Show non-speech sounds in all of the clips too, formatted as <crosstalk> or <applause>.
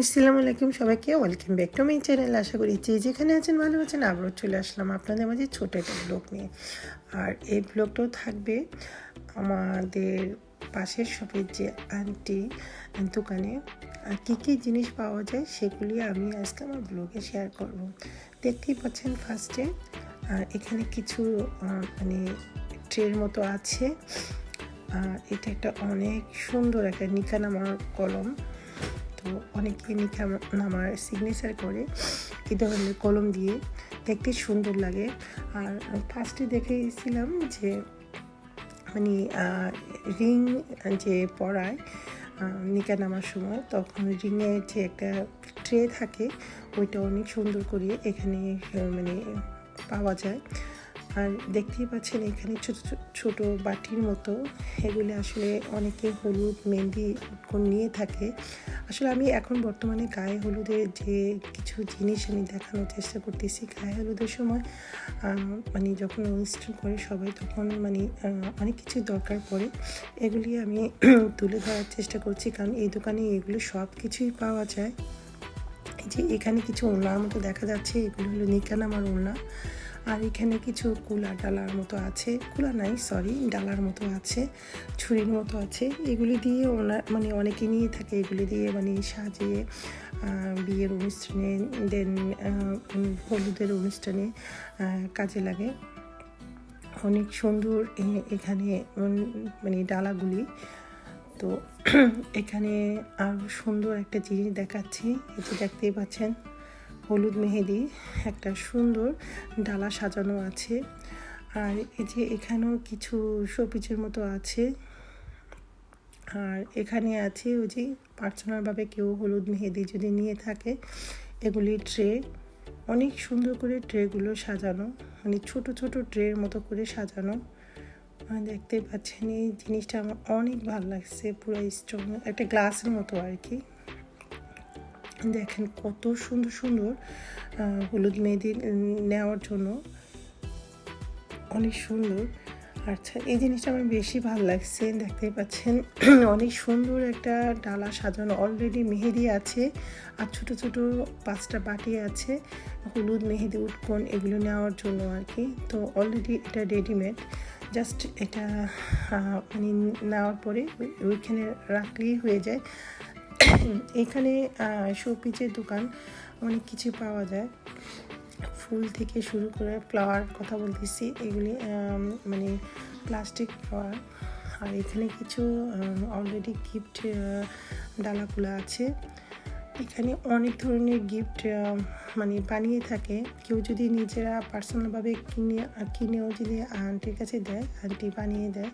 আসসালামু আলাইকুম সবাইকে, welcome back to my channel. আশা করি যে যেখানে আছেন, ভালো আছেন, আবারও চলে আসলাম আপনাদের মাঝে ছোট একটা ব্লগ নিয়ে। আর এই ব্লগটাও থাকবে আমাদের পাশের শপের যে আন্টি দোকানে। কী কী জিনিস পাওয়া যায় সেগুলি আমি আজকে আমার ব্লগে শেয়ার করব। দেখতেই পাচ্ছেন ফার্স্টে এখানে কিছু মানে ট্রের মতো আছে। এটা একটা অনেক সুন্দর একটা নিকানামার কলম। তো অনেকে নিখা নামার সিগনেচার করে। এই ধরনের কলম দিয়ে। দেখতে সুন্দর লাগে। আর ফার্স্টে দেখেছিলাম যে মানে রিং যে পড়ায় নিকা নামার সময়, তখন রিংয়ের যে একটা ট্রে থাকে, ওইটা অনেক সুন্দর করে এখানে মানে পাওয়া যায়। আর দেখতেই পাচ্ছেন এখানে ছোট ছোট- বাটির মতো। এগুলি আসলে অনেকে হলুদ, মেহেন্দি নিয়ে থাকে। আসলে আমি এখন বর্তমানে গায়ে হলুদের যে কিছু জিনিস আমি দেখানোর চেষ্টা করতেছি, গায়ে হলুদের সময় মানে যখন অনুষ্ঠান করে সবাই তখন মানে অনেক কিছু দরকার পড়ে। এগুলি আমি <clears throat> তুলে ধরার চেষ্টা করছি, কারণ এই দোকানে এগুলো সব কিছুই পাওয়া যায়। যে এখানে কিছু ওড়নার মতো দেখা যাচ্ছে, এগুলো হলো নিকান আমার ওড়না। আর এখানে কিছু কুলা ডালার মতো আছে। কুলা নাই সরি ডালার মতো আছে, ছুরির মতো আছে। এগুলি দিয়ে ওনার মানে অনেকে নিয়ে থাকে, এগুলি দিয়ে মানে সাজিয়ে বিয়ের অনুষ্ঠানে, দেন হলুদের অনুষ্ঠানে কাজে লাগে। অনেক সুন্দর এখানে মানে ডালাগুলি। তো <clears throat> এখানে আরও সুন্দর একটা জিনিস দেখাচ্ছি যে দেখতেই পাচ্ছেন। হলুদ মেহেদি, একটা সুন্দর ডালা সাজানো আছে। আর এই যে এখানেও কিছু শোপিচের মতো আছে। আর এখানে আছে ওই যে পার্সোনালভাবে কেউ হলুদ মেহেদি যদি নিয়ে থাকে, এগুলি ট্রে। অনেক সুন্দর করে ট্রেগুলো সাজানো মানে ছোট ছোট ট্রের মতো করে সাজানো। দেখতে পাচ্ছেন এই জিনিসটা আমার অনেক ভালো লাগছে, পুরো স্ট্রং একটা গ্লাসের মতো আর কি। দেখেন কত সুন্দর সুন্দর হলুদ মেহেদি নেওয়ার জন্য। অনেক সুন্দর। আচ্ছা এই জিনিসটা আমার বেশি ভালো লাগছে, দেখতেই পাচ্ছেন। <clears throat> অনেক সুন্দর একটা ডালা সাজানো। অলরেডি মেহেদি আছে আর ছোট ছোট পাঁচটা বাটি আছে। হলুদ মেহেদি উৎকোণ এগুলো নেওয়ার জন্য আর কি। তো অলরেডি এটা রেডিমেড জাস্ট এটা মানে নেওয়ার পরে ওই- ওইখানে রাখলেই হয়ে যায়। এখানে শোপিচের দোকান, অনেক কিছু পাওয়া যায়। ফুল থেকে শুরু করে ফ্লাওয়ার কথা বলতেছি, এগুলি মানে প্লাস্টিক ফ্লাওয়ার। আর এখানে কিছু অলরেডি গিফট ডালাগুলো আছে। এখানে অনেক ধরনের গিফট মানে বানিয়ে থাকে। কেউ যদি নিজেরা পার্সোনালভাবে কিনে, কিনেও যদি আন্টির কাছে দেয় আন্টি বানিয়ে দেয়।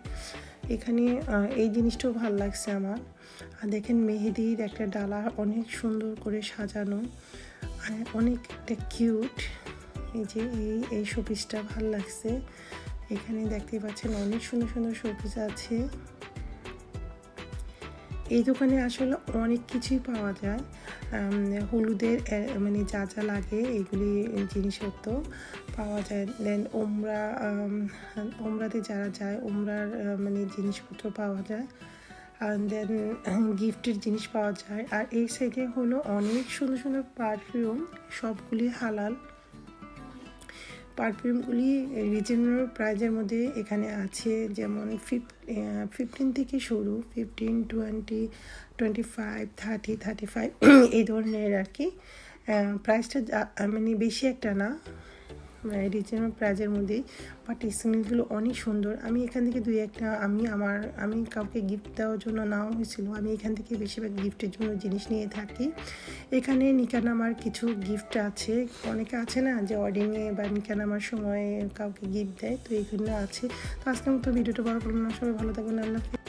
এখানে এই জিনিসটাও ভালো লাগছে আমার। আর দেখেন মেহেদির একটা ডালা অনেক সুন্দর করে সাজানো। অনেক একটা কিউট। এই যে এই এই শোপিসটা ভালো লাগছে। এখানে দেখতে পাচ্ছেন অনেক সুন্দর সুন্দর শোপিস আছে। এই দোকানে আসলে অনেক কিছুই পাওয়া যায়। হলুদের মানে যা যা লাগে এগুলি জিনিসপত্র পাওয়া যায়। দেন ওমরা ওমরাতে যারা যায় ওমরার মানে জিনিসপত্র পাওয়া যায়। আর দেন গিফটের জিনিস পাওয়া যায়। আর এই সাইডে হলো অনেক সুন্দর সুন্দর পারফিউম সবগুলি হালাল। পারফিউমগুলি রিজনেবল প্রাইজের মধ্যে এখানে আছে, যেমন ফিফ ফিফটিন থেকে শুরু fifteen twenty twenty five thirty thirty five এই ধরনের আর কি। প্রাইসটা মানে বেশি একটা না। রিজনেবল প্রাইজের মধ্যেই বাট স্মেলগুলো অনেক সুন্দর। আমি এখান থেকে দুই একটা, আমি আমার, আমি কাউকে গিফট দেওয়ার জন্য নেওয়া হয়েছিল। আমি এখান থেকে বেশিরভাগ গিফটের জন্য জিনিস নিয়ে থাকি। এখানে নিকানামার কিছু গিফট আছে। অনেকে আছে না যে ওয়েডিংয়ে বা নিকানামার সময় কাউকে গিফট দেয়, তো এইগুলো আছে। তো আজকের মতো ভিডিওটা বড় করলাম না। সবাই ভালো থাকবেন। আল্লাহ।